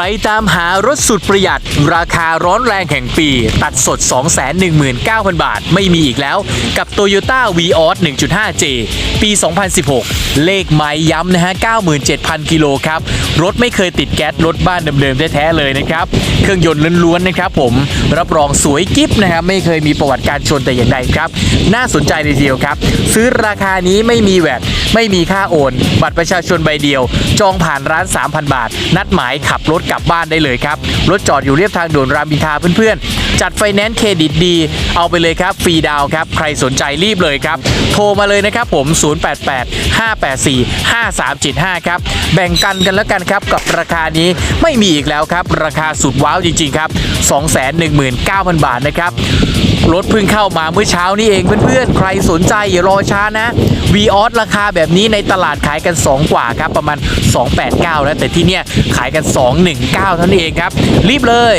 รตามหารถสุดประหยัด ราคาร้อนแรงแห่งปี ตัดสด 219,000 บาท ไม่มีอีกแล้ว กับ Toyota v ีออ 1.5J ปี 2016 เลขไม้ย้ำนะฮะ 97,000 กิโลครับ รถไม่เคยติดแก๊สรถบ้านเดิมๆแท้ๆเลยนะครับ เครื่องยนต์ล้วนๆนะครับผม รับรองสวยกิ๊บนะครับ ไม่เคยมีประวัติการชนแต่อย่างใดครับ น่าสนใจเลยทีเดียวครับ ซื้อราคานี้ไม่มีแวดไม่มีค่าโอน บัตรประชาชนใบเดียว จองผ่านร้าน 3,000 บาท นัดหมายขับรถกลับบ้านได้เลยครับ รถจอดอยู่เรียบทางด่วนรามอินทราเพื่อนๆจัดไฟแนนซ์เครดิตดี เอาไปเลยครับฟรีดาวครับ ใครสนใจรีบเลยครับ โทรมาเลยนะครับผม 088 584 5375 ครับ แบ่งกันกันแล้วกันครับ กับราคานี้ไม่มีอีกแล้วครับ ราคาสุดว้าวจริง ๆ ครับ 219,000 บาทนะครับรถเพิ่งเข้ามาเมื่อเช้านี้เองเพื่อนๆ ใครสนใจอย่ารอช้านะ v ีออสราคาแบบนี้ในตลาดขายกัน 2 กว่าครับ ประมาณ 289 แล้ว แต่ที่เนี่ยขายกัน 219 เท่านั้นเองครับ รีบเลย